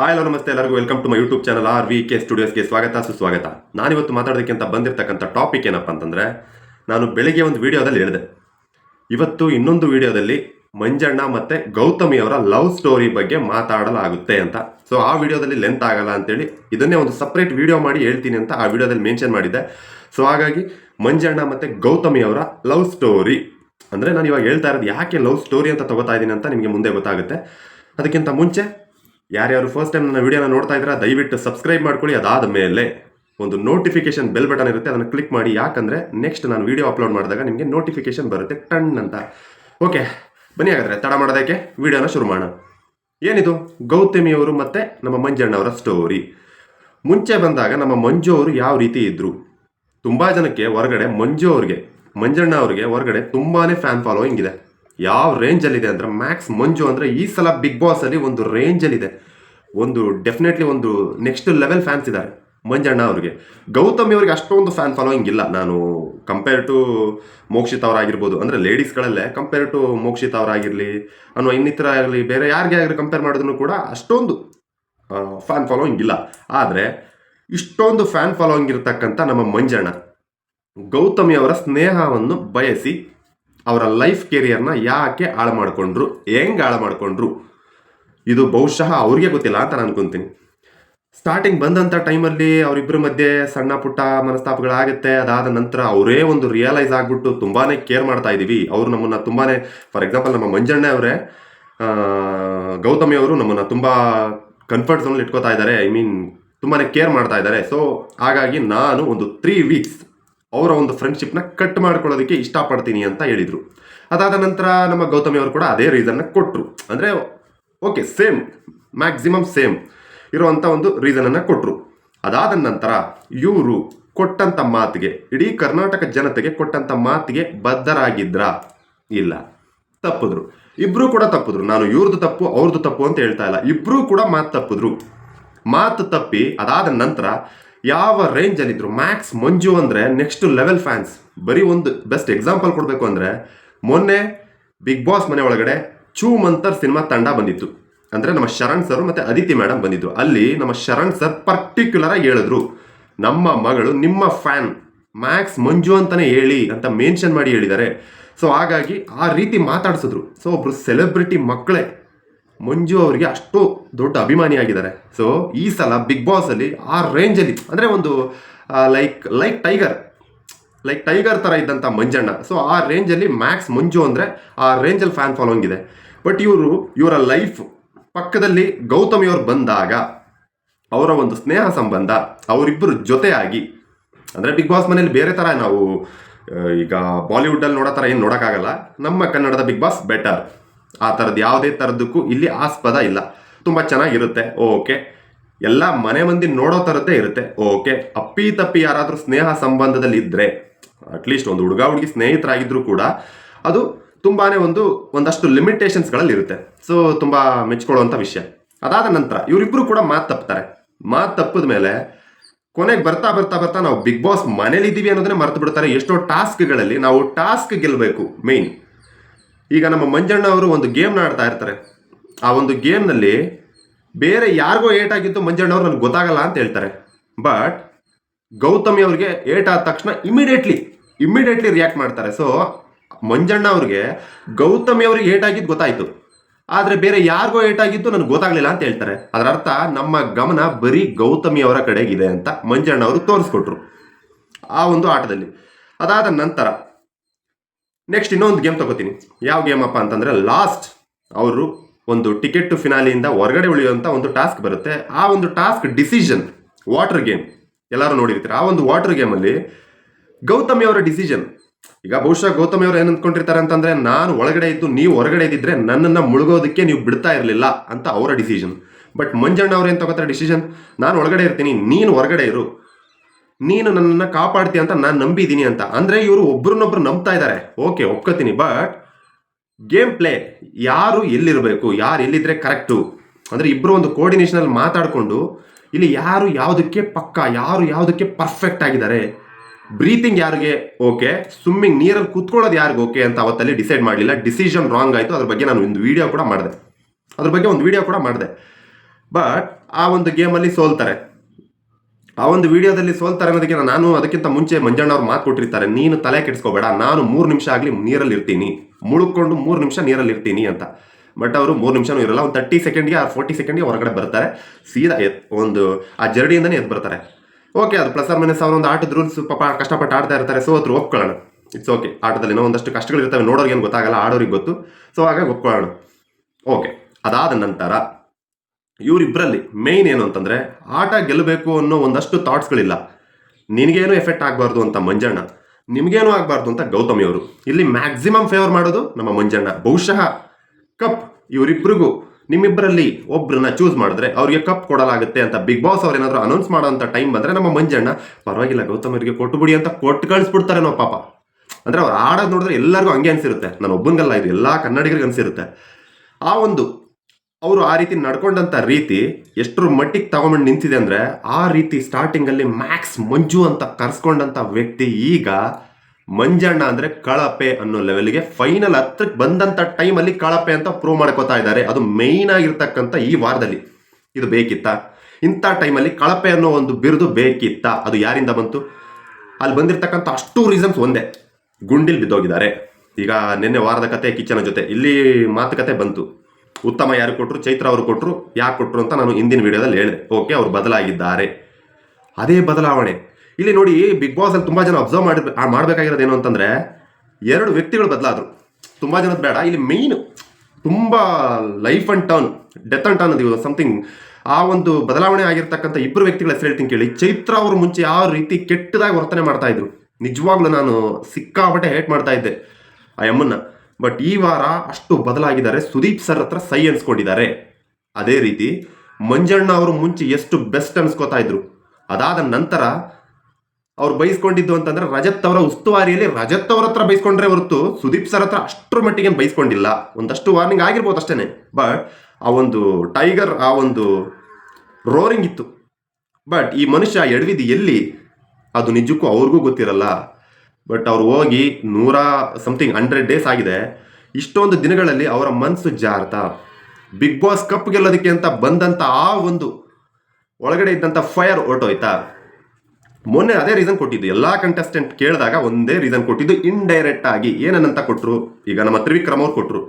Hi hello ನಮಸ್ತೆ. ಎಲ್ಲರಿಗೂ welcome to my YouTube channel R V K ಸ್ಟುಡಿಯೋಸ್ಗೆ ಸ್ವಾಗತ, ಸುಸ್ವಾಗತ. ನಾನಿವತ್ತು ಮಾತಾಡೋದಕ್ಕೆ ಅಂತ ಬಂದಿರತಕ್ಕಂಥ ಟಾಪಿಕ್ ಏನಪ್ಪ ಅಂತಂದರೆ, ನಾನು ಬೆಳಿಗ್ಗೆ ಒಂದು ವಿಡಿಯೋದಲ್ಲಿ ಹೇಳಿದೆ. ಇವತ್ತು ಇನ್ನೊಂದು ವಿಡಿಯೋದಲ್ಲಿ ಮಂಜಣ್ಣ ಮತ್ತು ಗೌತಮಿ ಅವರ ಲವ್ ಸ್ಟೋರಿ ಬಗ್ಗೆ ಮಾತಾಡಲಾಗುತ್ತೆ ಅಂತ. ಸೊ ಆ ವಿಡಿಯೋದಲ್ಲಿ ಲೆಂತ್ ಆಗಲ್ಲ ಅಂತೇಳಿ ಇದನ್ನೇ ಒಂದು ಸಪ್ರೇಟ್ ವಿಡಿಯೋ ಮಾಡಿ ಹೇಳ್ತೀನಿ ಅಂತ ಆ ವಿಡಿಯೋದಲ್ಲಿ ಮೆನ್ಷನ್ ಮಾಡಿದ್ದೆ. ಸೊ ಹಾಗಾಗಿ ಮಂಜಣ್ಣ ಮತ್ತು ಗೌತಮಿ ಅವರ ಲವ್ ಸ್ಟೋರಿ ಅಂದರೆ ನಾನು ಇವಾಗ ಹೇಳ್ತಾ ಇರೋದು ಯಾಕೆ ಲವ್ ಸ್ಟೋರಿ ಅಂತ ತಗೋತಾ ಇದ್ದೀನಿ ಅಂತ ನಿಮಗೆ ಮುಂದೆ ಗೊತ್ತಾಗುತ್ತೆ. ಅದಕ್ಕಿಂತ ಮುಂಚೆ ಯಾರ್ಯಾರು ಫಸ್ಟ್ ಟೈಮ್ ನನ್ನ ವಿಡಿಯೋನ ನೋಡ್ತಾ ಇದ್ದೀರಾ, ದಯವಿಟ್ಟು ಸಬ್ಸ್ಕ್ರೈಬ್ ಮಾಡ್ಕೊಳ್ಳಿ. ಅದಾದ ಮೇಲೆ ಒಂದು ನೋಟಿಫಿಕೇಶನ್ ಬೆಲ್ ಬಟನ್ ಇರುತ್ತೆ, ಅದನ್ನು ಕ್ಲಿಕ್ ಮಾಡಿ. ಯಾಕಂದರೆ ನೆಕ್ಸ್ಟ್ ನಾನು ವಿಡಿಯೋ ಅಪ್ಲೋಡ್ ಮಾಡಿದಾಗ ನಿಮಗೆ ನೋಟಿಫಿಕೇಶನ್ ಬರುತ್ತೆ ಟಣ್ ಅಂತ. ಓಕೆ ಬನ್ನಿ ಹಾಗಾದ್ರೆ ತಡ ಮಾಡೋದಕ್ಕೆ ವಿಡಿಯೋನ ಶುರು ಮಾಡೋಣ. ಏನಿದು? ಗೌತಮಿಯವರು ಮತ್ತು ನಮ್ಮ ಮಂಜಣ್ಣವರ ಸ್ಟೋರಿ ಮುಂಚೆ ಬಂದಾಗ ನಮ್ಮ ಮಂಜು ಅವರು ಯಾವ ರೀತಿ ಇದ್ದರು ತುಂಬ ಜನಕ್ಕೆ ಹೊರಗಡೆ ಮಂಜು ಅವ್ರಿಗೆ, ಮಂಜಣ್ಣ ಅವ್ರಿಗೆ ಹೊರಗಡೆ ತುಂಬಾ ಫ್ಯಾನ್ ಫಾಲೋಯಿಂಗ್ ಇದೆ. ಯಾವ ರೇಂಜಲ್ಲಿದೆ ಅಂದರೆ ಮ್ಯಾಕ್ಸ್ ಮಂಜು ಅಂದರೆ ಈ ಸಲ ಬಿಗ್ ಬಾಸಲ್ಲಿ ಒಂದು ರೇಂಜಲ್ಲಿದೆ ಒಂದು ಡೆಫಿನೆಟ್ಲಿ ಒಂದು ನೆಕ್ಸ್ಟ್ ಲೆವೆಲ್ ಫ್ಯಾನ್ಸ್ ಇದ್ದಾರೆ ಮಂಜಣ್ಣ ಅವರಿಗೆ. ಗೌತಮಿ ಅವ್ರಿಗೆ ಅಷ್ಟೊಂದು ಫ್ಯಾನ್ ಫಾಲೋಯಿಂಗ್ ಇಲ್ಲ. ನಾನು ಕಂಪೇರ್ ಟು ಮೋಕ್ಷಿತ್ ಅವರಾಗಿರ್ಬೋದು. ಅಂದರೆ ಲೇಡೀಸ್ಗಳಲ್ಲೇ ಕಂಪೇರ್ ಟು ಮೋಕ್ಷಿತ್ ಅವರಾಗಿರಲಿ, ಅನ್ನೋ ಇನ್ನಿತರ ಆಗಲಿ, ಬೇರೆ ಯಾರಿಗೆ ಆಗಲಿ ಕಂಪೇರ್ ಮಾಡಿದ್ರು ಕೂಡ ಅಷ್ಟೊಂದು ಫ್ಯಾನ್ ಫಾಲೋಯಿಂಗ್ ಇಲ್ಲ. ಆದರೆ ಇಷ್ಟೊಂದು ಫ್ಯಾನ್ ಫಾಲೋಯಿಂಗ್ ಇರತಕ್ಕಂಥ ನಮ್ಮ ಮಂಜಣ್ಣ, ಗೌತಮಿ ಅವರ ಸ್ನೇಹವನ್ನು ಬಯಸಿ ಅವರ ಲೈಫ್ ಕೆರಿಯರ್ನ ಯಾಕೆ ಹಾಳು ಮಾಡಿಕೊಂಡ್ರು, ಹೆಂಗೆ ಹಾಳು ಮಾಡಿಕೊಂಡ್ರು? ಇದು ಬಹುಶಃ ಅವ್ರಿಗೆ ಗೊತ್ತಿಲ್ಲ ಅಂತ ನಾನು ಅನ್ಕೊಂತೀನಿ. ಸ್ಟಾರ್ಟಿಂಗ್ ಬಂದಂಥ ಟೈಮಲ್ಲಿ ಅವರಿಬ್ಬರ ಮಧ್ಯೆ ಸಣ್ಣ ಪುಟ್ಟ ಮನಸ್ತಾಪಗಳಾಗುತ್ತೆ ಅದಾದ ನಂತರ ಅವರೇ ಒಂದು ರಿಯಲೈಸ್ ಆಗಿಬಿಟ್ಟು ತುಂಬಾ ಕೇರ್ ಮಾಡ್ತಾ ಇದ್ದೀವಿ ಅವರು ನಮ್ಮನ್ನು ತುಂಬಾ ಫಾರ್ ಎಕ್ಸಾಂಪಲ್ ನಮ್ಮ ಮಂಜಣ್ಣ ಅವರೇ ಗೌತಮಿ ಅವರು ನಮ್ಮನ್ನು ತುಂಬ ಕಂಫರ್ಟ್ ಝೋನಲ್ಲಿ ಇಟ್ಕೋತಾ ಇದ್ದಾರೆ. ಐ ಮೀನ್ ತುಂಬಾ ಕೇರ್ ಮಾಡ್ತಾ ಇದ್ದಾರೆ. ಸೊ ಹಾಗಾಗಿ ನಾನು ಒಂದು ತ್ರೀ ವೀಕ್ಸ್ ಅವರ ಒಂದು ಫ್ರೆಂಡ್ಶಿಪ್ನ ಕಟ್ ಮಾಡ್ಕೊಳ್ಳೋದಕ್ಕೆ ಇಷ್ಟಪಡ್ತೀನಿ ಅಂತ ಹೇಳಿದರು. ಅದಾದ ನಂತರ ನಮ್ಮ ಗೌತಮಿ ಅವರು ಕೂಡ ಅದೇ ರೀಸನ್ನ ಕೊಟ್ಟರು ಅಂದರೆ ಓಕೆ ಸೇಮ್ ಮ್ಯಾಕ್ಸಿಮಮ್ ಸೇಮ್ ಇರುವಂಥ ಒಂದು ರೀಸನನ್ನು ಕೊಟ್ಟರು ಅದಾದ ನಂತರ ಇವರು ಕೊಟ್ಟಂಥ ಮಾತಿಗೆ, ಇಡೀ ಕರ್ನಾಟಕ ಜನತೆಗೆ ಕೊಟ್ಟಂಥ ಮಾತಿಗೆ ಬದ್ಧರಾಗಿದ್ರಾ? ಇಲ್ಲ. ತಪ್ಪಿದ್ರು. ಇಬ್ಬರೂ ಕೂಡ ತಪ್ಪಿದ್ರು. ನಾನು ಇವ್ರದ್ದು ತಪ್ಪು ಅವ್ರದ್ದು ತಪ್ಪು ಅಂತ ಹೇಳ್ತಾ ಇಲ್ಲ. ಇಬ್ರು ಕೂಡ ಮಾತು ತಪ್ಪಿದ್ರು. ಮಾತು ತಪ್ಪಿ ಅದಾದ ನಂತರ ಯಾವ ರೇಂಜಲ್ಲಿದ್ದರು ಮ್ಯಾಕ್ಸ್ ಮಂಜು ಅಂದರೆ ನೆಕ್ಸ್ಟ್ ಲೆವೆಲ್ ಫ್ಯಾನ್ಸ್ ಬರೀ ಒಂದು ಬೆಸ್ಟ್ ಎಕ್ಸಾಂಪಲ್ ಕೊಡಬೇಕು ಅಂದರೆ, ಮೊನ್ನೆ ಬಿಗ್ ಬಾಸ್ ಮನೆ ಒಳಗಡೆ ಚೂ ಮಂತರ್ ಸಿನಿಮಾ ತಂಡ ಬಂದಿತ್ತು. ಅಂದರೆ ನಮ್ಮ ಶರಣ್ ಸರ್ ಮತ್ತು ಅದಿತಿ ಮೇಡಮ್ ಬಂದಿದ್ರು. ಅಲ್ಲಿ ನಮ್ಮ ಶರಣ್ ಸರ್ ಪರ್ಟಿಕ್ಯುಲರ್ ಆಗಿ ಹೇಳಿದ್ರು, ನಮ್ಮ ಮಗಳು ನಿಮ್ಮ ಫ್ಯಾನ್ ಮ್ಯಾಕ್ಸ್ ಮಂಜು ಅಂತಾನೆ ಹೇಳಿ ಅಂತ ಮೆನ್ಷನ್ ಮಾಡಿ ಹೇಳಿದ್ದಾರೆ. ಸೊ ಹಾಗಾಗಿ ಆ ರೀತಿ ಮಾತಾಡಿಸಿದ್ರು. ಸೊ ಒಬ್ರು ಸೆಲೆಬ್ರಿಟಿ ಮಕ್ಕಳೇ ಮಂಜು ಅವರಿಗೆ ಅಷ್ಟು ದೊಡ್ಡ ಅಭಿಮಾನಿಯಾಗಿದ್ದಾರೆ. ಸೊ ಈ ಸಲ ಬಿಗ್ ಬಾಸ್ ಅಲ್ಲಿ ಆ ರೇಂಜಲ್ಲಿ ಅಂದರೆ ಒಂದು like like tiger like tiger ಥರ ಇದ್ದಂಥ ಮಂಜಣ್ಣ. ಸೊ ಆ ರೇಂಜಲ್ಲಿ ಮ್ಯಾಕ್ಸ್ ಮಂಜು ಅಂದರೆ ಆ ರೇಂಜಲ್ಲಿ ಫ್ಯಾನ್ ಫಾಲೋಯಿಂಗ್ ಇದೆ. ಬಟ್ ಇವರು, ಇವರ ಲೈಫ್ ಪಕ್ಕದಲ್ಲಿ ಗೌತಮಿಯವರು ಬಂದಾಗ, ಅವರ ಒಂದು ಸ್ನೇಹ ಸಂಬಂಧ ಅವರಿಬ್ಬರು ಜೊತೆಯಾಗಿ, ಅಂದರೆ ಬಿಗ್ ಬಾಸ್ ಮನೇಲಿ ಬೇರೆ ಥರ ನಾವು ಈಗ ಬಾಲಿವುಡಲ್ಲಿ ನೋಡೋ ಥರ ಏನು ನೋಡೋಕ್ಕಾಗಲ್ಲ. ನಮ್ಮ ಕನ್ನಡದ ಬಿಗ್ ಬಾಸ್ ಬೆಟರ್ ಆ ಥರದ್ದು ಯಾವುದೇ ಥರದಕ್ಕೂ ಇಲ್ಲಿ ಆಸ್ಪದ ಇಲ್ಲ. ತುಂಬ ಚೆನ್ನಾಗಿರುತ್ತೆ, ಓಕೆ. ಎಲ್ಲ ಮನೆ ಮಂದಿ ನೋಡೋ ಥರದ್ದೇ ಇರುತ್ತೆ, ಓಕೆ. ಅಪ್ಪಿ ತಪ್ಪಿ ಯಾರಾದರೂ ಸ್ನೇಹ ಸಂಬಂಧದಲ್ಲಿ ಇದ್ದರೆ ಅಟ್ಲೀಸ್ಟ್ ಒಂದು ಹುಡುಗ ಹುಡುಗಿ ಸ್ನೇಹಿತರಾಗಿದ್ದರೂ ಕೂಡ, ಅದು ತುಂಬಾ ಒಂದು, ಒಂದಷ್ಟು ಲಿಮಿಟೇಷನ್ಸ್ಗಳಲ್ಲಿ ಇರುತ್ತೆ. ಸೊ ತುಂಬ ಮೆಚ್ಕೊಳ್ಳುವಂಥ ವಿಷಯ. ಅದಾದ ನಂತರ ಇವರಿಬ್ಬರು ಕೂಡ ಮಾತು ತಪ್ತಾರೆ. ಮಾತು ತಪ್ಪಿದ ಮೇಲೆ ಕೊನೆಗೆ ಬರ್ತಾ ಬರ್ತಾ ಬರ್ತಾ ನಾವು ಬಿಗ್ ಬಾಸ್ ಮನೇಲಿ ಇದ್ದೀವಿ ಅನ್ನೋದನ್ನೇ ಮರ್ತು ಬಿಡ್ತಾರೆ ಎಷ್ಟೋ ಟಾಸ್ಕ್ಗಳಲ್ಲಿ. ನಾವು ಟಾಸ್ಕ್ ಗೆಲ್ಲಬೇಕು ಮೇಯ್ನ್ ಈಗ ನಮ್ಮ ಮಂಜಣ್ಣ ಅವರು ಒಂದು ಗೇಮ್ನ ಆಡ್ತಾ ಇರ್ತಾರೆ. ಆ ಒಂದು ಗೇಮ್ನಲ್ಲಿ ಬೇರೆ ಯಾರಿಗೋ ಏಟ್ ಆಗಿತ್ತು ಮಂಜಣ್ಣ ಅವ್ರು, ನನಗೆ ಗೊತ್ತಾಗಲ್ಲ ಅಂತ ಹೇಳ್ತಾರೆ. ಬಟ್ ಗೌತಮಿ ಅವ್ರಿಗೆ ಏಟ್ ಆದ ತಕ್ಷಣ ಇಮಿಡಿಯೇಟ್ಲಿ ಇಮಿಡಿಯೇಟ್ಲಿ ರಿಯಾಕ್ಟ್ ಮಾಡ್ತಾರೆ. ಸೊ ಮಂಜಣ್ಣ ಅವ್ರಿಗೆ ಗೌತಮಿ ಅವ್ರಿಗೆ ಏಟ್ ಆಗಿದ್ದು ಗೊತ್ತಾಯ್ತು. ಆದರೆ ಬೇರೆ ಯಾರಿಗೋ ಏಟ್ ಆಗಿತ್ತು ನನಗೆ ಗೊತ್ತಾಗ್ಲಿಲ್ಲ ಅಂತ ಹೇಳ್ತಾರೆ. ಅದರ ಅರ್ಥ ನಮ್ಮ ಗಮನ ಬರೀ ಗೌತಮಿ ಅವರ ಕಡೆಗಿದೆ ಅಂತ ಮಂಜಣ್ಣ ಅವರು ತೋರಿಸ್ಕೊಟ್ರು ಆ ಒಂದು ಆಟದಲ್ಲಿ. ಅದಾದ ನಂತರ ನೆಕ್ಸ್ಟ್ ಇನ್ನೊಂದು ಗೇಮ್ ತಗೋತೀನಿ. ಯಾವ ಗೇಮ್ ಅಪ್ಪ ಅಂತಂದ್ರೆ ಲಾಸ್ಟ್ ಅವರು ಒಂದು ಟಿಕೆಟ್ ಟು ಫಿನಾಲಿಯಿಂದ ಹೊರಗಡೆ ಉಳಿಯುವಂಥ ಒಂದು ಟಾಸ್ಕ್ ಬರುತ್ತೆ. ಆ ಒಂದು ಟಾಸ್ಕ್ ಡಿಸಿಷನ್ ವಾಟರ್ ಗೇಮ್ ಎಲ್ಲರೂ ನೋಡಿರ್ತೀರ, ಆ ಒಂದು ವಾಟರ್ ಗೇಮಲ್ಲಿ ಗೌತಮಿ ಅವರ ಡಿಸಿಷನ್ ಈಗ ಬಹುಶಃ ಗೌತಮಿ ಅವರು ಏನು ಅಂದ್ಕೊಂಡಿರ್ತಾರೆ ಅಂತಂದ್ರೆ, ನಾನು ಒಳಗಡೆ ಇದ್ದು, ನೀವು ಹೊರಗಡೆ ಇದ್ದಿದ್ರೆ ನನ್ನನ್ನು ಮುಳುಗೋದಕ್ಕೆ ನೀವು ಬಿಡ್ತಾ ಇರಲಿಲ್ಲ ಅಂತ ಅವರ ಡಿಸಿಷನ್ ಬಟ್ ಮಂಜಣ್ಣ ಅವ್ರು ಏನು ತಗೋತಾರೆ ಡಿಸಿಷನ್ ನಾನು ಒಳಗಡೆ ಇರ್ತೀನಿ, ನೀನು ಹೊರಗಡೆ ಇರು. ನೀನು ನನ್ನನ್ನು ಕಾಪಾಡ್ತೀಯ ಅಂತ ನಾನು ನಂಬಿದ್ದೀನಿ ಅಂತ. ಅಂದರೆ ಇವರು ಒಬ್ರನ್ನೊಬ್ರು ನಂಬ್ತಾ ಇದ್ದಾರೆ ಓಕೆ, ಒಪ್ಕೋತೀನಿ ಬಟ್ ಗೇಮ್ ಪ್ಲೇ ಯಾರು ಎಲ್ಲಿರಬೇಕು, ಯಾರು ಎಲ್ಲಿದ್ರೆ ಕರೆಕ್ಟು ಅಂದರೆ ಇಬ್ಬರು ಒಂದು ಕೋರ್ಡಿನೇಷನಲ್ಲಿ ಮಾತಾಡಿಕೊಂಡು ಇಲ್ಲಿ ಯಾರು ಯಾವುದಕ್ಕೆ ಪಕ್ಕ, ಯಾರು ಯಾವುದಕ್ಕೆ ಪರ್ಫೆಕ್ಟ್ ಆಗಿದ್ದಾರೆ? ಬ್ರೀತಿಂಗ್ ಯಾರಿಗೆ ಓಕೆ ಸ್ವಿಮ್ಮಿಂಗ್ ನೀರಲ್ಲಿ ಕೂತ್ಕೊಳ್ಳೋದು ಯಾರಿಗೆ ಓಕೆ ಅಂತ ಅವತ್ತಲ್ಲಿ ಡಿಸೈಡ್ ಮಾಡಲಿಲ್ಲ. ಡಿಸಿಷನ್ ರಾಂಗ್ ಆಯಿತು. ಅದ್ರ ಬಗ್ಗೆ ನಾನು ಒಂದು ವಿಡಿಯೋ ಕೂಡ ಮಾಡಿದೆ. ಅದ್ರ ಬಗ್ಗೆ ಒಂದು ವಿಡಿಯೋ ಕೂಡ ಮಾಡಿದೆ. ಬಟ್ ಆ ಒಂದು ಗೇಮಲ್ಲಿ ಸೋಲ್ತಾರೆ. ಆ ಒಂದು ವಿಡಿಯೋದಲ್ಲಿ ಸೋಲ್ತಾರೆ ಅನ್ನೋದಕ್ಕಿಂತ ನಾನು ಅದಕ್ಕಿಂತ ಮುಂಚೆ ಮಂಜಣ್ಣ ಅವ್ರು ಮಾತು ಕೊಟ್ಟಿರ್ತಾರೆ, ನೀನು ತಲೆ ಕೆಡಿಸ್ಕೋಬೇಡ, ನಾನು ಮೂರು ನಿಮಿಷ ಆಗಲಿ ನೀರಲ್ಲಿ ಇರ್ತೀನಿ ಮುಳುಕೊಂಡು ಮೂರು ನಿಮಿಷ ನೀರಲ್ಲಿ ಇರ್ತೀನಿ ಅಂತ. ಬಟ್ ಅವರು ಮೂರು ನಿಮಿಷನೂ ಇರಲ್ಲ, ಒಂದು ತರ್ಟಿ ಸೆಕೆಂಡ್ಗೆ ಆರ್ ಫೋರ್ಟಿ ಸೆಕೆಂಡ್ಗೆ ಹೊರಗಡೆ ಬರ್ತಾರೆ, ಸೀದಾ ಎತ್ ಒಂದು, ಆ ಜರ್ಡಿಯಿಂದನೇ ಎದ್ದು ಬರ್ತಾರೆ. ಓಕೆ ಅದು ಪ್ಲಸ್ ಆರ್ ಮೈನಸ್ ಅವ್ರ ಒಂದು ಆಟದ ರೂಲ್ಸ್ ಪಾಪ ಕಷ್ಟಪಟ್ಟು ಆಡ್ತಾ ಇರ್ತಾರೆ ಸೊ ಅದ್ರ ಒಪ್ಕೊಳ್ಳೋಣ. ಇಟ್ಸ್ ಓಕೆ ಆಟದಲ್ಲಿ ಏನೋ ಒಂದಷ್ಟು ಕಷ್ಟಗಳಿರ್ತವೆ, ನೋಡೋರಿಗೆ ಏನು ಗೊತ್ತಾಗಲ್ಲ, ಆಡೋರಿಗೆ ಗೊತ್ತು ಸೊ ಹಾಗಾಗಿ ಒಪ್ಕೊಳ್ಳೋಣ. ಓಕೆ ಅದಾದ ನಂತರ ಇವರಿಬ್ಬರಲ್ಲಿ ಮೇಯ್ನ್ ಏನು ಅಂತಂದ್ರೆ ಆಟ ಗೆಲ್ಲಬೇಕು ಅನ್ನೋ ಒಂದಷ್ಟು ಥಾಟ್ಸ್ಗಳಿಲ್ಲ ನಿನಗೇನು ಎಫೆಕ್ಟ್ ಆಗಬಾರ್ದು ಅಂತ ಮಂಜಣ್ಣ, ನಿಮಗೇನು ಆಗಬಾರ್ದು ಅಂತ ಗೌತಮಿ ಅವರು ಇಲ್ಲಿ ಮ್ಯಾಕ್ಸಿಮಮ್ ಫೇವರ್ ಮಾಡೋದು ನಮ್ಮ ಮಂಜಣ್ಣ. ಬಹುಶಃ ಕಪ್ ಇವರಿಬ್ಬರಿಗೂ ನಿಮ್ಮಿಬ್ಬರಲ್ಲಿ ಒಬ್ಬರನ್ನ ಚೂಸ್ ಮಾಡಿದ್ರೆ ಅವರಿಗೆ ಕಪ್ ಕೊಡಲಾಗುತ್ತೆ ಅಂತ ಬಿಗ್ ಬಾಸ್ ಅವ್ರು ಏನಾದರೂ ಅನೌನ್ಸ್ ಮಾಡೋಂಥ ಟೈಮ್ ಬಂದರೆ ನಮ್ಮ ಮಂಜಣ್ಣ, ಪರವಾಗಿಲ್ಲ ಗೌತಮ್ ಅವರಿಗೆ ಕೊಟ್ಟು ಬಿಡಿ ಅಂತ ಕೊಟ್ಟು ಕಳಿಸ್ಬಿಡ್ತಾರೆ ನೋ ಪಾಪ. ಅಂದರೆ ಅವ್ರು ಆಡೋದು ನೋಡಿದ್ರೆ ಎಲ್ಲರಿಗೂ ಹಂಗೆ ಅನಿಸಿರುತ್ತೆ. ನಾನು ಒಬ್ಬನಿಗಲ್ಲ ಇದು ಎಲ್ಲ ಕನ್ನಡಿಗರಿಗೆ ಅನಿಸಿರುತ್ತೆ. ಆ ಒಂದು ಅವರು ಆ ರೀತಿ ನಡ್ಕೊಂಡಂತ ರೀತಿ ಎಷ್ಟರ ಮಟ್ಟಿಗೆ ತಗೊಂಡ್ಬಂದು ನಿಂತಿದೆ ಅಂದ್ರೆ ಆ ರೀತಿ ಸ್ಟಾರ್ಟಿಂಗ್ ಅಲ್ಲಿ ಮ್ಯಾಕ್ಸ್ ಮಂಜು ಅಂತ ಕರ್ಸ್ಕೊಂಡಂತ ವ್ಯಕ್ತಿ ಈಗ ಮಂಜಣ್ಣ ಅಂದ್ರೆ ಕಳಪೆ ಅನ್ನೋ ಲೆವೆಲ್ಗೆ ಫೈನಲ್ ಹತ್ರಕ್ಕೆ ಬಂದಂತ ಟೈಮ್ ಅಲ್ಲಿ ಕಳಪೆ ಅಂತ ಪ್ರೂವ್ ಮಾಡ್ಕೋತಾ ಇದ್ದಾರೆ. ಅದು ಮೇಯ್ನ್ ಆಗಿರ್ತಕ್ಕಂಥ ಈ ವಾರದಲ್ಲಿ. ಇದು ಬೇಕಿತ್ತಾ? ಇಂಥ ಟೈಮಲ್ಲಿ ಕಳಪೆ ಅನ್ನೋ ಒಂದು ಬಿರುದು ಬೇಕಿತ್ತಾ? ಅದು ಯಾರಿಂದ ಬಂತು? ಅಲ್ಲಿ ಬಂದಿರತಕ್ಕಂಥ ಅಷ್ಟು ರೀಸನ್ಸ್ ಒಂದೇ. ಗುಂಡಿಲ್ ಬಿದ್ದೋಗಿದ್ದಾರೆ. ಈಗ ನಿನ್ನೆ ವಾರದ ಕತೆ ಕಿಚ್ಚನ ಜೊತೆ. ಇಲ್ಲಿ ಮಾತುಕತೆ ಬಂತು. ಉತ್ತಮ ಯಾರು ಕೊಟ್ಟರು ಚೈತ್ರ ಅವರು ಕೊಟ್ಟರು ಯಾಕೆ ಕೊಟ್ಟರು ಅಂತ ನಾನು ಹಿಂದಿನ ವಿಡಿಯೋದಲ್ಲಿ ಹೇಳಿದೆ. ಓಕೆ ಅವರು ಬದಲಾಗಿದ್ದಾರೆ. ಅದೇ ಬದಲಾವಣೆ. ಇಲ್ಲಿ ನೋಡಿ ಬಿಗ್ ಬಾಸ್ ಅಲ್ಲಿ ತುಂಬಾ ಜನ ಅಬ್ಸರ್ವ್ ಮಾಡಿ ಮಾಡಬೇಕಾಗಿರೋದು ಏನು ಅಂತಂದ್ರೆ, ಎರಡು ವ್ಯಕ್ತಿಗಳು ಬದಲಾದ್ರು. ತುಂಬಾ ಜನದ ಬೇಡ. ಇಲ್ಲಿ ಮೇಯ್ನ್ ತುಂಬಾ life and turn death and turn ಅದು ಸಮಥಿಂಗ್ ಆ ಒಂದು ಬದಲಾವಣೆ ಆಗಿರ್ತಕ್ಕಂಥ ಇಬ್ಬರು ವ್ಯಕ್ತಿಗಳ ಹೆಸರು ಹೇಳ್ತೀನಿ ಕೇಳಿ. ಚೈತ್ರ ಅವರು ಮುಂಚೆ ಯಾವ ರೀತಿ ಕೆಟ್ಟದಾಗಿ ವರ್ತನೆ ಮಾಡ್ತಾ ಇದ್ರು? ನಿಜವಾಗ್ಲೂ ನಾನು ಸಿಕ್ಕಾಪಟ್ಟೆ ಹೇಟ್ ಮಾಡ್ತಾ ಇದ್ದೆ ಆ ಯಮ್ಮನ್ನ. ಬಟ್ ಈ ವಾರ ಅಷ್ಟು ಬದಲಾಗಿದ್ದಾರೆ. ಸುದೀಪ್ ಸರ್ ಹತ್ರ ಸೈ ಅನ್ಸ್ಕೊಂಡಿದ್ದಾರೆ ಅದೇ ರೀತಿ ಮಂಜಣ್ಣ ಅವರು ಮುಂಚೆ ಎಷ್ಟು ಬೆಸ್ಟ್ ಅನ್ಸ್ಕೋತಾ ಇದ್ರು. ಅದಾದ ನಂತರ ಅವ್ರು ಬೈಸ್ಕೊಂಡಿದ್ದು ಅಂತಂದ್ರೆ ರಜತ್ ಅವರ ಉಸ್ತುವಾರಿಯಲ್ಲಿ ರಜತ್ ಅವರ ಹತ್ರ ಬೈಸ್ಕೊಂಡ್ರೆ ಹೊರತು ಸುದೀಪ್ ಸರ್ ಹತ್ರ ಅಷ್ಟರ ಮಟ್ಟಿಗೆ ಬೈಸ್ಕೊಂಡಿಲ್ಲ. ಒಂದಷ್ಟು ವಾರ್ನಿಂಗ್ ಆಗಿರ್ಬೋದು ಅಷ್ಟೇನೆ. ಬಟ್ ಆ ಒಂದು ಟೈಗರ್ ಆ ಒಂದು ರೋರಿಂಗ್ ಇತ್ತು. ಬಟ್ ಈ ಮನುಷ್ಯ ಎಡವಿದ್ದು ಎಲ್ಲಿ ಅದು ನಿಜಕ್ಕೂ ಅವ್ರಿಗೂ ಗೊತ್ತಿರಲ್ಲ. ಬಟ್ ಅವ್ರು ಹೋಗಿ ನೂರ ಸಮಥಿಂಗ್ ಹಂಡ್ರೆಡ್ ಡೇಸ್ ಆಗಿದೆ. ಇಷ್ಟೊಂದು ದಿನಗಳಲ್ಲಿ ಅವರ ಮನಸ್ಸು ಜಾರತಾ. ಬಿಗ್ ಬಾಸ್ ಕಪ್ ಗೆಲ್ಲೋದಕ್ಕೆ ಅಂತ ಬಂದಂತ ಆ ಒಂದು ಒಳಗಡೆ ಇದ್ದಂಥ ಫೈರ್ ಹೊರಟೋಯ್ತಾ? ಮೊನ್ನೆ ಅದೇ ರೀಸನ್ ಕೊಟ್ಟಿದ್ದು. ಎಲ್ಲ ಕಂಟೆಸ್ಟೆಂಟ್ ಕೇಳಿದಾಗ ಒಂದೇ ರೀಸನ್ ಕೊಟ್ಟಿದ್ದು ಇಂಡೈರೆಕ್ಟ್ ಆಗಿ. ಏನನ್ನಂತ ಕೊಟ್ಟರು ಈಗ ನಮ್ಮ ತ್ರಿವಿಕ್ರಮ್ ಅವ್ರು ಕೊಟ್ಟರು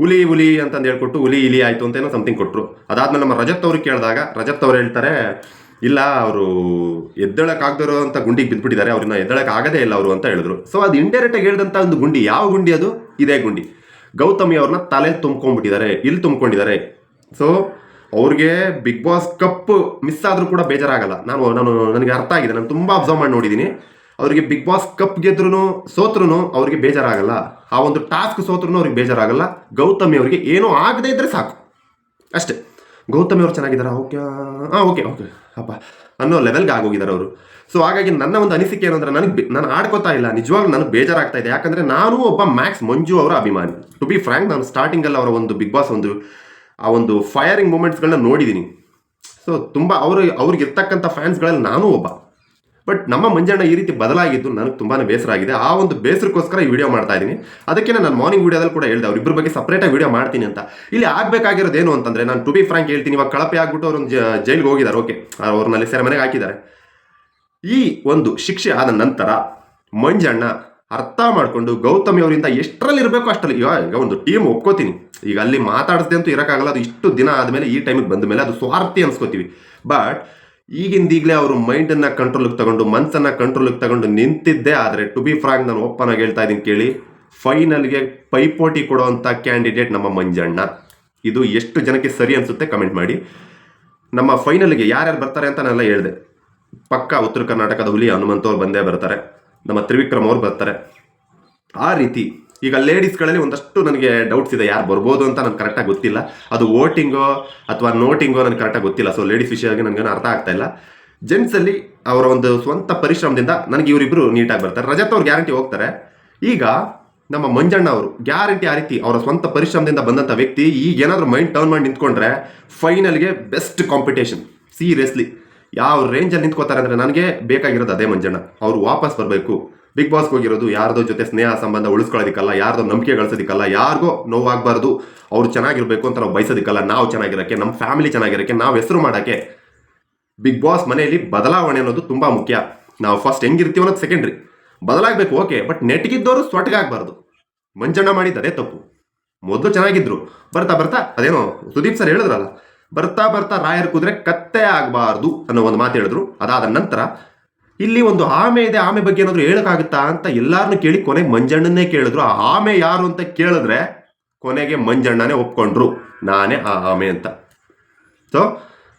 ಹುಲಿ ಹುಲಿ ಅಂತಂದು ಹೇಳ್ಕೊಟ್ಟು, ಹುಲಿ ಇಲಿ ಆಯಿತು ಅಂತ ಏನೋ ಸಮಥಿಂಗ್ ಕೊಟ್ಟರು ಅದಾದ್ಮೇಲೆ ನಮ್ಮ ರಜತ್ ಅವ್ರಿಗೆ ಕೇಳಿದಾಗ, ರಜತ್ ಅವ್ರು ಹೇಳ್ತಾರೆ ಇಲ್ಲ, ಅವರು ಎದ್ದಳಕ್ಕೆ ಆಗದಿರೋ ಅಂತ ಗುಂಡಿಗೆ ಬಿದ್ದುಬಿಟ್ಟಿದ್ದಾರೆ ಅವ್ರನ್ನ ಎದ್ದಳಕ್ಕೆ ಆಗದೇ ಇಲ್ಲ ಅವರು ಅಂತ ಹೇಳಿದ್ರು. ಸೊ ಅದು ಇಂಡೈರೆಕ್ಟ್ ಆಗಿ ಹೇಳಿದಂತ ಒಂದು ಗುಂಡಿ, ಯಾವ ಗುಂಡಿ ಅದು? ಇದೇ ಗುಂಡಿ. ಗೌತಮಿ ಅವ್ರನ್ನ ತಲೆ ತುಂಬ್ಕೊಂಡ್ಬಿಟ್ಟಿದ್ದಾರೆ, ಇಲ್ಲಿ ತುಂಬ್ಕೊಂಡಿದ್ದಾರೆ. ಸೊ ಅವ್ರಿಗೆ ಬಿಗ್ ಬಾಸ್ ಕಪ್ ಮಿಸ್ ಆದ್ರೂ ಕೂಡ ಬೇಜಾರಾಗಲ್ಲ. ನಾನು ನಾನು, ನನಗೆ ಅರ್ಥ ಆಗಿದೆ, ನಾನು ತುಂಬಾ ಅಬ್ಸರ್ವ್ ಮಾಡಿ ನೋಡಿದ್ದೀನಿ ಅವರಿಗೆ ಬಿಗ್ ಬಾಸ್ ಕಪ್ ಗೆದ್ರು ಸೋತ್ರು ಅವ್ರಿಗೆ ಬೇಜಾರಾಗಲ್ಲ. ಆ ಒಂದು ಟಾಸ್ಕ್ ಸೋತ್ರೂ ಅವ್ರಿಗೆ ಬೇಜಾರಾಗಲ್ಲ. ಗೌತಮಿ ಅವರಿಗೆ ಏನೂ ಆಗದೇ ಇದ್ದರೆ ಸಾಕು. ಅಷ್ಟೇ. ಗೌತಮಿ ಅವ್ರು ಚೆನ್ನಾಗಿದ್ದಾರೆ? ಓಕೆ. ಹಾಂ ಓಕೆ ಓಕೆ. ಅಪ್ಪ, ಅನ್ನೋ ಲೆವೆಲ್ಗೆ ಆಗೋಗಿದ್ದಾರೆ ಅವರು. ಸೊ ಹಾಗಾಗಿ ನನ್ನ ಒಂದು ಅನಿಸಿಕೆ ಏನಂದ್ರೆ ನನಗೆ ನಾನು ಆಡ್ಕೋತಾ ಇಲ್ಲ. ನಿಜವಾಗ್ಲೂ ನನಗೆ ಬೇಜಾರಾಗ್ತಾ ಇದೆ. ಯಾಕಂದರೆ ನಾನು ಒಬ್ಬ ಮ್ಯಾಕ್ಸ್ ಮಂಜು ಅವರ ಅಭಿಮಾನಿ. ಟು ಬಿ ಫ್ರ್ಯಾಂಕ್ ನಾನು ಸ್ಟಾರ್ಟಿಂಗಲ್ಲಿ ಅವರ ಒಂದು ಬಿಗ್ ಬಾಸ್ ಒಂದು, ಆ ಒಂದು ಫೈರಿಂಗ್ ಮೂಮೆಂಟ್ಸ್ಗಳನ್ನ ನೋಡಿದ್ದೀನಿ ಸೊ ತುಂಬ ಅವರು ಅವ್ರಿಗೆ ಇರ್ತಕ್ಕಂಥ ಫ್ಯಾನ್ಸ್ಗಳಲ್ಲಿ ನಾನು ಒಬ್ಬ. ಬಟ್ ನಮ್ಮ ಮಂಜಣ್ಣ ಈ ರೀತಿ ಬದಲಾಗಿದ್ದು ನನಗೆ ತುಂಬಾ ಬೇಸರ ಆಗಿದೆ. ಆ ಒಂದು ಬೇಸರಕ್ಕೋಸ್ಕರ ಈ ವಿಡಿಯೋ ಮಾಡ್ತಾ ಇದ್ದೀನಿ. ಅದಕ್ಕೆ ನಾನು ಮಾರ್ನಿಂಗ್ ವಿಡಿಯೋದಲ್ಲಿ ಕೂಡ ಹೇಳಿದೆ ಅವ್ರಿಬ್ಬರ ಬಗ್ಗೆ ಸಪ್ರೇಟಾಗಿ ವಿಡಿಯೋ ಮಾಡ್ತೀನಿ ಅಂತ. ಇಲ್ಲಿ ಆಗಬೇಕಾಗಿರೋದು ಏನು ಅಂತಂದರೆ, ನಾನು ಟು ಬಿ ಫ್ರಾಂಕ್ ಹೇಳ್ತೀನಿ, ಇವಾಗ ಕಳಪೆ ಆಗ್ಬಿಟ್ಟು ಅವ್ರೊಂದು ಜೈಲಿಗೆ ಹೋಗಿದ್ದಾರೆ ಓಕೆ. ಅವ್ರನ್ನಲ್ಲಿ ಸೆರೆಮನೆಗೆ ಹಾಕಿದ್ದಾರೆ ಈ ಒಂದು ಶಿಕ್ಷೆ ಆದ ನಂತರ ಮಂಜಣ್ಣ ಅರ್ಥ ಮಾಡಿಕೊಂಡು ಗೌತಮಿ ಅವರಿಂದ ಎಷ್ಟರಲ್ಲಿ ಇರಬೇಕು ಅಷ್ಟರಲ್ಲಿ ಈಗ ಒಂದು ಟೀಮ್ ಒಪ್ಕೋತೀನಿ. ಈಗ ಅಲ್ಲಿ ಮಾತಾಡಿಸ್ದೆ ಅಂತೂ ಇರೋಕ್ಕಾಗಲ್ಲ, ಅದು ಇಷ್ಟು ದಿನ ಆದಮೇಲೆ ಈ ಟೈಮಿಗೆ ಬಂದ ಮೇಲೆ ಅದು ಸ್ವಾರ್ಥಿ ಅನ್ಸ್ಕೋತೀವಿ. ಬಟ್ ಈಗಿಂದೀಗಲೇ ಅವರು ಮೈಂಡನ್ನು ಕಂಟ್ರೋಲಿಗೆ ತಗೊಂಡು ಮನಸ್ಸನ್ನು ಕಂಟ್ರೋಲಿಗೆ ತಗೊಂಡು ನಿಂತಿದ್ದೆ ಆದರೆ ಟು ಬಿ ಫ್ರಾಂಕ್ ನಾನು ಓಪನ್ ಆಗಿ ಹೇಳ್ತಾ ಇದ್ದೀನಿ ಕೇಳಿ ಫೈನಲ್ಗೆ ಪೈಪೋಟಿ ಕೊಡುವಂಥ ಕ್ಯಾಂಡಿಡೇಟ್ ನಮ್ಮ ಮಂಜಣ್ಣ. ಇದು ಎಷ್ಟು ಜನಕ್ಕೆ ಸರಿ ಅನಿಸುತ್ತೆ ಕಮೆಂಟ್ ಮಾಡಿ. ನಮ್ಮ ಫೈನಲ್ಗೆ ಯಾರ್ಯಾರು ಬರ್ತಾರೆ ಅಂತ ನಾನೆಲ್ಲ ಹೇಳಿದೆ. ಪಕ್ಕ ಉತ್ತರ ಕರ್ನಾಟಕದ ಹುಲಿ ಹನುಮಂತವ್ರು ಬಂದೇ ಬರ್ತಾರೆ. ನಮ್ಮ ತ್ರಿವಿಕ್ರಮ್ ಅವ್ರು ಬರ್ತಾರೆ. ಆ ರೀತಿ ಈಗ ಲೇಡೀಸ್ಗಳಲ್ಲಿ ಒಂದಷ್ಟು ನನಗೆ ಡೌಟ್ಸ್ ಇದೆ, ಯಾರು ಬರ್ಬೋದು ಅಂತ ನನಗೆ ಕರೆಕ್ಟಾಗಿ ಗೊತ್ತಿಲ್ಲ. ಅದು ವೋಟಿಂಗೋ ಅಥವಾ ನೋಟಿಂಗೋ ನನಗೆ ಕರೆಕ್ಟಾಗಿ ಗೊತ್ತಿಲ್ಲ. ಸೊ ಲೇಡೀಸ್ ವಿಷಯವಾಗಿ ನನಗೇನು ಅರ್ಥ ಆಗ್ತಾ ಇಲ್ಲ. ಜೆಂಟ್ಸಲ್ಲಿ ಅವರ ಒಂದು ಸ್ವಂತ ಪರಿಶ್ರಮದಿಂದ ನನಗೆ ಇವರಿಬ್ಬರು ನೀಟಾಗಿ ಬರ್ತಾರೆ. ರಜತ್ ಅವ್ರು ಗ್ಯಾರಂಟಿ ಹೋಗ್ತಾರೆ. ಈಗ ನಮ್ಮ ಮಂಜಣ್ಣ ಅವರು ಗ್ಯಾರಂಟಿ ಆ ರೀತಿ ಅವರ ಸ್ವಂತ ಪರಿಶ್ರಮದಿಂದ ಬಂದಂಥ ವ್ಯಕ್ತಿ ಈಗ ಏನಾದರೂ ಮೈಂಡ್ ಟರ್ನ್ ಮಾಡಿ ನಿಂತ್ಕೊಂಡ್ರೆ ಫೈನಲ್ಗೆ ಬೆಸ್ಟ್ ಕಾಂಪಿಟೇಷನ್ ಸೀರಿಯಸ್ಲಿ ಯಾವ ರೇಂಜಲ್ಲಿ ನಿಂತ್ಕೋತಾರೆ ಅಂದರೆ ನನಗೆ ಬೇಕಾಗಿರೋದು ಅದೇ ಮಂಜಣ್ಣ. ಅವರು ವಾಪಸ್ ಬರಬೇಕು. ಬಿಗ್ ಬಾಸ್ಗೆ ಹೋಗಿರೋದು ಯಾರ್ದೋ ಜೊತೆ ಸ್ನೇಹ ಸಂಬಂಧ ಉಳಿಸ್ಕೊಳ್ಳೋದಕ್ಕಲ್ಲ, ಯಾರ್ದೋ ನಂಬಿಕೆ ಗಳಿಸೋದಕ್ಕಲ್ಲ, ಯಾರಿಗೋ ನೋವಾಗಬಾರ್ದು, ಅವ್ರು ಚೆನ್ನಾಗಿರಬೇಕು ಅಂತ ನಾವು ಬಯಸೋದಕ್ಕಲ್ಲ, ನಾವು ಚೆನ್ನಾಗಿರೋಕ್ಕೆ, ನಮ್ಮ ಫ್ಯಾಮಿಲಿ ಚೆನ್ನಾಗಿರೋಕ್ಕೆ, ನಾವು ಹೆಸರು ಮಾಡೋಕ್ಕೆ. ಬಿಗ್ ಬಾಸ್ ಮನೆಯಲ್ಲಿ ಬದಲಾವಣೆ ಅನ್ನೋದು ತುಂಬ ಮುಖ್ಯ. ನಾವು ಫಸ್ಟ್ ಹೆಂಗಿರ್ತೀವಿ ಅನ್ನೋದು ಸೆಕೆಂಡ್ರಿ ಬದಲಾಗಬೇಕು ಓಕೆ ಬಟ್ ನೆಟ್ಗಿದ್ದವರು ಸ್ವಟ್ಗಾಗಬಾರ್ದು ಮಂಜಣ್ಣ ಅದೇ ತಪ್ಪು. ಮೊದಲು ಚೆನ್ನಾಗಿದ್ರು. ಬರ್ತಾ ಬರ್ತಾ, ಅದೇನೋ ಸುದೀಪ್ ಸರ್ ಹೇಳಿದ್ರಲ್ಲ, ಬರ್ತಾ ಬರ್ತಾ ರಾಯರ್ ಕುದುರೆ ಕತ್ತೆ ಆಗಬಾರ್ದು ಅನ್ನೋ ಒಂದು ಮಾತು ಹೇಳಿದ್ರು. ಅದಾದ ನಂತರ ಇಲ್ಲಿ ಒಂದು ಆಮೆ ಇದೆ, ಆಮೆ ಬಗ್ಗೆ ಏನಾದ್ರು ಹೇಳಕ್ಕಾಗುತ್ತಾ ಅಂತ ಎಲ್ಲಾರನ್ನು ಕೇಳಿ ಕೊನೆಗೆ ಮಂಜಣ್ಣನ್ನೇ ಕೇಳಿದ್ರು. ಆ ಆಮೆ ಯಾರು ಅಂತ ಕೇಳಿದ್ರೆ ಕೊನೆಗೆ ಮಂಜಣ್ಣನೇ ಒಪ್ಕೊಂಡ್ರು. ನಾನೇ ಆ ಆಮೆ ಅಂತ. ಸೊ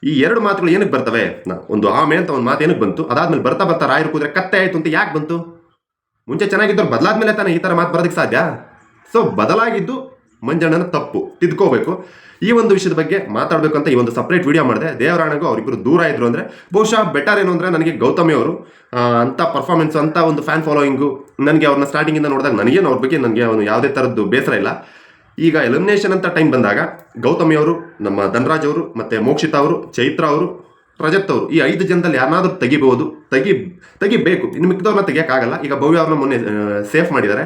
ಈ ಎರಡು ಮಾತುಗಳು ಏನಕ್ಕೆ ಬರ್ತವೆ? ಒಂದು ಆಮೆ ಅಂತ ಒಂದು ಮಾತು ಏನಕ್ಕೆ ಬಂತು? ಅದಾದ್ಮೇಲೆ ಬರ್ತಾ ಬರ್ತಾ ರಾಯರು ಕೂದ್ರೆ ಕತ್ತೆ ಆಯ್ತು ಅಂತ ಯಾಕೆ ಬಂತು? ಮುಂಚೆ ಚೆನ್ನಾಗಿದ್ದವ್ರು ಬದಲಾದ್ಮೇಲೆ ತಾನೇ ಈ ಥರ ಮಾತು ಬರೋದಕ್ಕೆ ಸಾಧ್ಯ? ಸೊ ಬದಲಾಗಿದ್ದು ಮಂಜಣ್ಣನ ತಪ್ಪು. ತಿದ್ಕೋಬೇಕು. ಈ ಒಂದು ವಿಷಯದ ಬಗ್ಗೆ ಮಾತಾಡಬೇಕು ಅಂತ ಈ ಒಂದು ಸಪ್ರೇಟ್ ವಿಡಿಯೋ ಮಾಡಿದೆ. ದೇವರಾಣಗೂ ಅವರಿಬ್ಬರು ದೂರ ಇದ್ರು ಅಂದರೆ, ಬಹುಶಃ ಬೆಟರ್ ಏನು ಅಂದರೆ ನನಗೆ ಗೌತಮಿ ಅವರು ಅಂಥ ಪರ್ಫಾರ್ಮೆನ್ಸ್ ಅಂತ ಒಂದು ಫ್ಯಾನ್ ಫಾಲೋಯಿಂಗು ನನಗೆ ಅವ್ರನ್ನ ಸ್ಟಾರ್ಟಿಂಗಿಂದ ನೋಡಿದಾಗ ನನಗೇನು ಅವ್ರ ಬಗ್ಗೆ ನನಗೆ ಅವನು ಯಾವುದೇ ಥರದ್ದು ಬೇಸರ ಇಲ್ಲ. ಈಗ ಎಲಿಮಿನೇಷನ್ ಅಂತ ಟೈಮ್ ಬಂದಾಗ ಗೌತಮಿ ಅವರು, ನಮ್ಮ ಧನರಾಜ್ ಅವರು ಮತ್ತು ಮೋಕ್ಷಿತಾ ಅವರು, ಚೈತ್ರ ಅವರು, ರಜತ್ ಅವರು ಈ ಐದು ಜನದಲ್ಲಿ ಯಾರನ್ನಾದರೂ ತೆಗಿಬಹುದು ತೆಗಿ, ತೆಗಿಬೇಕು. ಇನ್ನು ಮಿಕ್ಕಿದವ್ರನ್ನ ತೆಗಿಯೋಕ್ಕಾಗಲ್ಲ. ಈಗ ಭವ್ಯ ಅವ್ರನ್ನ ಮೊನ್ನೆ ಸೇಫ್ ಮಾಡಿದ್ದಾರೆ.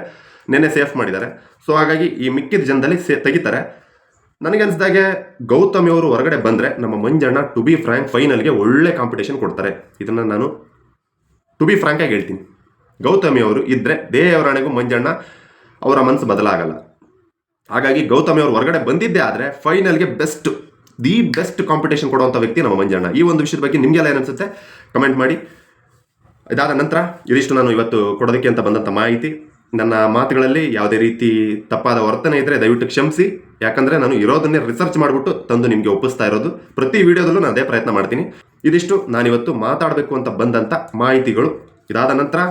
ನೆನ್ನೆ ಸೇಫ್ ಮಾಡಿದ್ದಾರೆ. ಸೊ ಹಾಗಾಗಿ ಈ ಮಿಕ್ಕಿದ ಜನದಲ್ಲಿ ಸೇ, ತೆಗಿತಾರೆ. ನನಗನ್ಸ್ದಾಗೆ ಗೌತಮಿ ಅವರು ಹೊರಗಡೆ ಬಂದರೆ ನಮ್ಮ ಮಂಜಣ್ಣ ಟು ಬಿ ಫ್ರ್ಯಾಂಕ್ ಫೈನಲ್ಗೆ ಒಳ್ಳೆ ಕಾಂಪಿಟೇಷನ್ ಕೊಡ್ತಾರೆ. ಇದನ್ನು ನಾನು ಟು ಬಿ ಫ್ರ್ಯಾಂಕಾಗಿ ಹೇಳ್ತೀನಿ. ಗೌತಮಿ ಅವರು ಇದ್ದರೆ ದೇವರಾಣೆಗೂ ಮಂಜಣ್ಣ ಅವರ ಮನಸ್ಸು ಬದಲಾಗಲ್ಲ. ಹಾಗಾಗಿ ಗೌತಮಿ ಅವರು ಹೊರಗಡೆ ಬಂದಿದ್ದೇ ಆದರೆ ಫೈನಲ್ಗೆ ಬೆಸ್ಟ್ ದಿ ಬೆಸ್ಟ್ ಕಾಂಪಿಟೇಷನ್ ಕೊಡುವಂಥ ವ್ಯಕ್ತಿ ನಮ್ಮ ಮಂಜಣ್ಣ. ಈ ಒಂದು ವಿಷಯದ ಬಗ್ಗೆ ನಿಮಗೆಲ್ಲ ಏನನ್ಸುತ್ತೆ ಕಮೆಂಟ್ ಮಾಡಿ. ಇದಾದ ನಂತರ ಇದಿಷ್ಟು ನಾನು ಇವತ್ತು ಕೊಡೋದಕ್ಕೆ ಅಂತ ಬಂದಂಥ ಮಾಹಿತಿ. ನನ್ನ ಮಾತುಗಳಲ್ಲಿ ಯಾವುದೇ ರೀತಿ ತಪ್ಪಾದ ವರ್ತನೆ ಇದ್ದರೆ ದಯವಿಟ್ಟು ಕ್ಷಮಿಸಿ. ಯಾಕಂದರೆ ನಾನು ಇರೋದನ್ನೇ ರಿಸರ್ಚ್ ಮಾಡಿಬಿಟ್ಟು ತಂದು ನಿಮಗೆ ಒಪ್ಪಿಸ್ತಾ ಇರೋದು. ಪ್ರತಿ ವಿಡಿಯೋದಲ್ಲೂ ನಾನು ಅದೇ ಪ್ರಯತ್ನ ಮಾಡ್ತೀನಿ. ಇದಿಷ್ಟು ನಾನಿವತ್ತು ಮಾತಾಡಬೇಕು ಅಂತ ಬಂದಂಥ ಮಾಹಿತಿಗಳು. ಇದಾದ ನಂತರ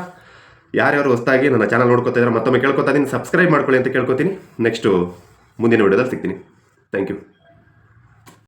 ಯಾರ್ಯಾರು ಹೊಸದಾಗಿ ನನ್ನ ಚಾನಲ್ ನೋಡ್ಕೊತಾ ಇದ್ದಾರೆ ಮತ್ತೊಮ್ಮೆ ಕೇಳ್ಕೊತಾ ಇದ್ದೀನಿ ಸಬ್ಸ್ಕ್ರೈಬ್ ಮಾಡ್ಕೊಳ್ಳಿ ಅಂತ ಕೇಳ್ಕೊತೀನಿ. ನೆಕ್ಸ್ಟು ಮುಂದಿನ ವಿಡಿಯೋದಲ್ಲಿ ಸಿಗ್ತೀನಿ. Thank you